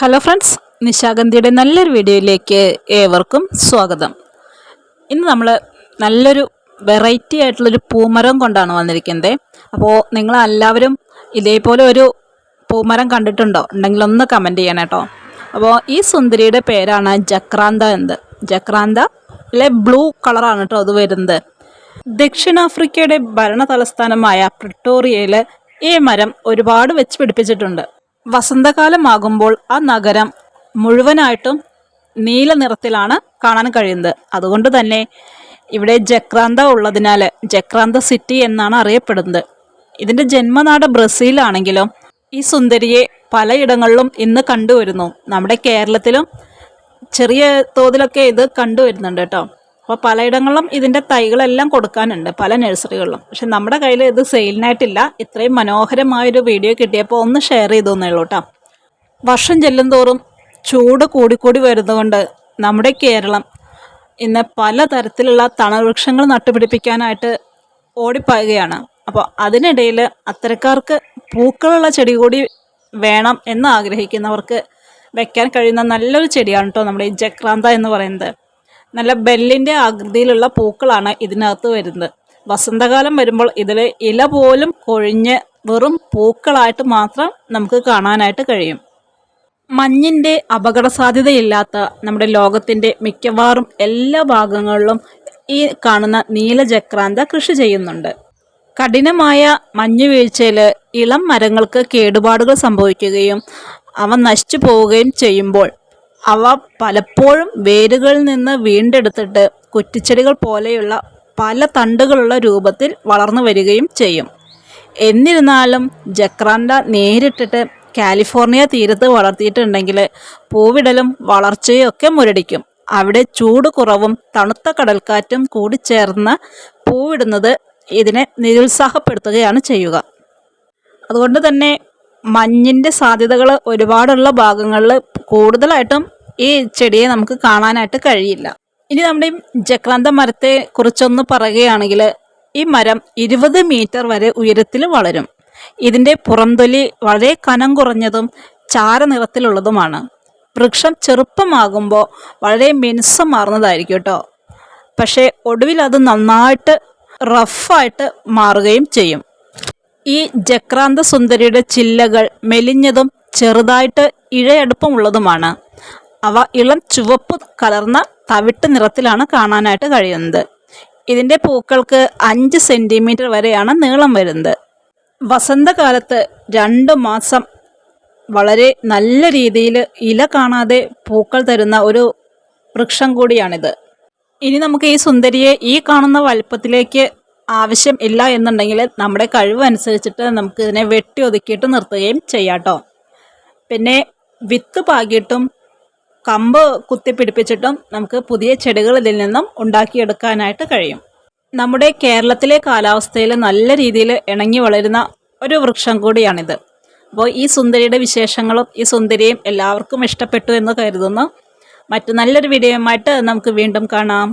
Hello friends നിശാഗന്ധിയുടെ നല്ലൊരു വീഡിയോയിലേക്ക് ഏവർക്കും സ്വാഗതം. ഇന്ന് നമ്മൾ നല്ലൊരു വെറൈറ്റി ആയിട്ടുള്ളൊരു പൂമരം കൊണ്ടാണ് വന്നിരിക്കുന്നത്. അപ്പോൾ നിങ്ങൾ എല്ലാവരും ഇതേപോലെ ഒരു പൂമരം കണ്ടിട്ടുണ്ടോ? ഉണ്ടെങ്കിൽ ഒന്ന് കമന്റ് ചെയ്യണം കേട്ടോ. അപ്പോൾ ഈ സുന്ദരിയുടെ പേരാണ് ജക്രാന്ത എന്ത്? ജക്രാന്ത അല്ലെ ബ്ലൂ കളറാണ് കേട്ടോ അത് വരുന്നത്. ദക്ഷിണാഫ്രിക്കയുടെ ഭരണ തലസ്ഥാനമായ പ്രിട്ടോറിയയിൽ ഈ മരം ഒരുപാട് വെച്ച് പിടിപ്പിച്ചിട്ടുണ്ട്. വസന്തകാലമാകുമ്പോൾ ആ നഗരം മുഴുവനായിട്ടും നീല നിറത്തിലാണ് കാണാൻ കഴിയുന്നത്. അതുകൊണ്ട് തന്നെ ഇവിടെ ജക്രാന്ത ഉള്ളതിനാൽ ജക്രാന്ത സിറ്റി എന്നാണ് അറിയപ്പെടുന്നത്. ഇതിന്റെ ജന്മനാട് ബ്രസീലാണെങ്കിലും ഈ സുന്ദരിയെ പലയിടങ്ങളിലും ഇന്ന് കണ്ടുവരുന്നു. നമ്മുടെ കേരളത്തിലും ചെറിയ തോതിലൊക്കെ ഇത് കണ്ടുവരുന്നുണ്ട് കേട്ടോ. അപ്പോൾ പലയിടങ്ങളിലും ഇതിന്റെ തൈകളെല്ലാം കൊടുക്കാനുണ്ട് പല നഴ്സറികളിലും. പക്ഷെ നമ്മുടെ കയ്യിൽ ഇത് സെയിലിനായിട്ടില്ല. ഇത്രയും മനോഹരമായൊരു വീഡിയോ കിട്ടിയപ്പോൾ ഒന്ന് ഷെയർ ചെയ്തു തന്നേളൂട്ടാ വർഷം ചെല്ലുന്തോറും ചൂട് കൂടിക്കൂടി വരുന്നതുകൊണ്ട് നമ്മുടെ കേരളം ഇന്ന് പലതരത്തിലുള്ള തണൽ വൃക്ഷങ്ങൾ നട്ടുപിടിപ്പിക്കാനായിട്ട് ഓടിപ്പായുകയാണ്. അപ്പോൾ അതിനിടയിൽ അത്തരക്കാർക്ക് പൂക്കളുള്ള ചെടി കൂടി വേണം എന്ന് ആഗ്രഹിക്കുന്നവർക്ക് വെക്കാൻ കഴിയുന്ന നല്ലൊരു ചെടിയാണ് കേട്ടോ നമ്മുടെ ഈ ജക്രാന്ത എന്ന് പറയുന്നത്. നല്ല ബെല്ലിന്റെ ആകൃതിയിലുള്ള പൂക്കളാണ് ഇതിനകത്ത് വരുന്നത്. വസന്തകാലം വരുമ്പോൾ ഇതിൽ ഇല പോലും കൊഴിഞ്ഞ് വെറും പൂക്കളായിട്ട് മാത്രം നമുക്ക് കാണാനായിട്ട് കഴിയും. മഞ്ഞിന്റെ അപകട സാധ്യതയില്ലാത്ത നമ്മുടെ ലോകത്തിന്റെ മിക്കവാറും എല്ലാ ഭാഗങ്ങളിലും ഈ കാണുന്ന നീലചക്രാന്ത കൃഷി ചെയ്യുന്നുണ്ട്. കഠിനമായ മഞ്ഞ് വീഴ്ചയിൽ ഇളം മരങ്ങൾക്ക് കേടുപാടുകൾ സംഭവിക്കുകയും അവ നശിച്ചു പോവുകയും ചെയ്യുമ്പോൾ അവ പലപ്പോഴും വേരുകളിൽ നിന്ന് വീണ്ടെടുത്തിട്ട് കുറ്റിച്ചെടികൾ പോലെയുള്ള പല തണ്ടുകളുള്ള രൂപത്തിൽ വളർന്നു വരികയും ചെയ്യും. എന്നിരുന്നാലും ജക്രാൻഡ നേരിട്ടിട്ട് കാലിഫോർണിയ തീരത്ത് വളർത്തിയിട്ടുണ്ടെങ്കിൽ പൂവിടലും വളർച്ചയും ഒക്കെ മുരടിക്കും. അവിടെ ചൂട് കുറവും തണുത്ത കടൽക്കാറ്റും കൂടി ചേർന്ന് പൂവിടുന്നത് ഇതിനെ നിരുത്സാഹപ്പെടുത്തുകയാണ് ചെയ്യുക. അതുകൊണ്ട് തന്നെ മഞ്ഞിന്റെ സാധ്യതകൾ ഒരുപാടുള്ള ഭാഗങ്ങളിൽ കൂടുതലായിട്ടും ഈ ചെടിയെ നമുക്ക് കാണാനായിട്ട് കഴിയില്ല. ഇനി നമ്മുടെ ജക്രാന്ത മരത്തെ കുറിച്ചൊന്ന് പറയുകയാണെങ്കിൽ ഈ മരം ഇരുപത് മീറ്റർ വരെ ഉയരത്തിൽ വളരും. ഇതിന്റെ പുറംതൊലി വളരെ കനം കുറഞ്ഞതും ചാരനിറത്തിലുള്ളതുമാണ് വൃക്ഷം ചെറുപ്പമാകുമ്പോൾ വളരെ മിനുസമാർന്നതായിരിക്കും കേട്ടോ. പക്ഷേ ഒടുവിൽ അത് നന്നായിട്ട് റഫായിട്ട് മാറുകയും ചെയ്യും. ഈ ജക്രാന്ത സുന്ദരിയുടെ ചില്ലകൾ മെലിഞ്ഞതും ചെറുതായിട്ട് ഇഴയടുപ്പമുള്ളതുമാണ്. അവ ഇളം ചുവപ്പ് കലർന്ന തവിട്ട് നിറത്തിലാണ് കാണാനായിട്ട് കഴിയുന്നത്. ഇതിന്റെ പൂക്കൾക്ക് അഞ്ച് സെന്റിമീറ്റർ വരെയാണ് നീളം വരുന്നത്. വസന്തകാലത്ത് രണ്ട് മാസം വളരെ നല്ല രീതിയിൽ ഇല കാണാതെ പൂക്കൾ തരുന്ന ഒരു വൃക്ഷം കൂടിയാണിത്. ഇനി നമുക്ക് ഈ സുന്ദരിയെ ഈ കാണുന്ന വലുപ്പത്തിലേക്ക് ആവശ്യം ഇല്ല എന്നുണ്ടെങ്കിൽ നമ്മുടെ കഴിവ് അനുസരിച്ചിട്ട് നമുക്ക് ഇതിനെ വെട്ടി ഒതുക്കിയിട്ട് നിർത്തുകയും ചെയ്യാട്ടോ പിന്നെ വിത്ത് പാകിയിട്ടും കമ്പ് കുത്തിപ്പിടിപ്പിച്ചിട്ടും നമുക്ക് പുതിയ ചെടികൾ ഇതിൽ നിന്നും ഉണ്ടാക്കിയെടുക്കാനായിട്ട് കഴിയും. നമ്മുടെ കേരളത്തിലെ കാലാവസ്ഥയിൽ നല്ല രീതിയിൽ ഇണങ്ങി വളരുന്ന ഒരു വൃക്ഷം കൂടിയാണിത്. അപ്പോൾ ഈ സുന്ദരിയുടെ വിശേഷങ്ങളും ഈ സുന്ദരിയും എല്ലാവർക്കും ഇഷ്ടപ്പെട്ടു എന്ന് കരുതുന്നു. മറ്റു നല്ലൊരു വീഡിയോയുമായിട്ട് നമുക്ക് വീണ്ടും കാണാം.